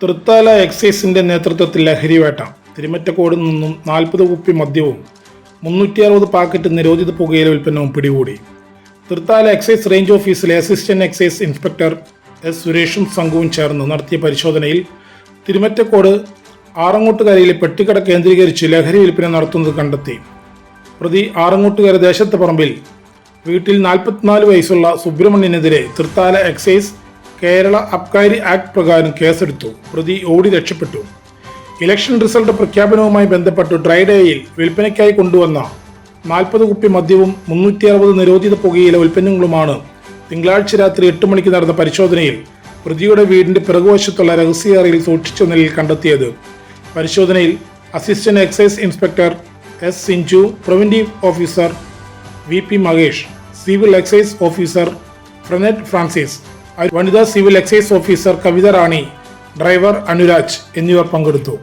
തൃത്താല എക്സൈസിന്റെ നേതൃത്വത്തിൽ ലഹരിവേട്ട തിരുമറ്റക്കോട് നിന്നും നാൽപ്പത് കുപ്പി മദ്യവും മുന്നൂറ്റി അറുപത് പാക്കറ്റ് നിരോധിത പുകയില ഉൽപ്പന്നവും പിടികൂടി. തൃത്താല എക്സൈസ് റേഞ്ച് ഓഫീസിലെ അസിസ്റ്റന്റ് എക്സൈസ് ഇൻസ്പെക്ടർ എസ് സുരേഷും സംഘവും ചേർന്ന് നടത്തിയ പരിശോധനയിൽ തിരുമറ്റക്കോട് ആറങ്ങോട്ടുകരയിലെ പെട്ടിക്കട കേന്ദ്രീകരിച്ച് ലഹരി വിൽപ്പന നടത്തുന്നത് കണ്ടെത്തി. പ്രതി ആറങ്ങോട്ടുകര ദേശത്ത് പറമ്പിൽ വീട്ടിൽ നാൽപ്പത്തിനാല് വയസ്സുള്ള സുബ്രഹ്മണ്യനെതിരെ തൃത്താല എക്സൈസ് കേരള അബ്കാരി ആക്ട് പ്രകാരം കേസെടുത്തു. പ്രതി ഓടി രക്ഷപ്പെട്ടു. ഇലക്ഷൻ റിസൾട്ട് പ്രഖ്യാപനവുമായി ബന്ധപ്പെട്ട് ഡ്രൈഡേയിൽ വിൽപ്പനയ്ക്കായി കൊണ്ടുവന്ന നാൽപ്പത് കുപ്പി മദ്യവും മുന്നൂറ്റി അറുപത് നിരോധിത പുകയില ഉൽപ്പന്നങ്ങളുമാണ് തിങ്കളാഴ്ച രാത്രി എട്ട് മണിക്ക് നടന്ന പരിശോധനയിൽ പ്രതിയുടെ വീടിന്റെ പിറകുവശത്തുള്ള രഹസ്യറയിൽ സൂക്ഷിച്ച നിലയിൽ കണ്ടെത്തിയത്. പരിശോധനയിൽ assistant excise inspector S Sinchu preventive officer V P Mahesh civil excise officer ഫ്രനറ്റ് Francis വനിതാ civil excise officer Kavitha Rani driver Anuraj എന്നിവർ പങ്കെടുത്തു.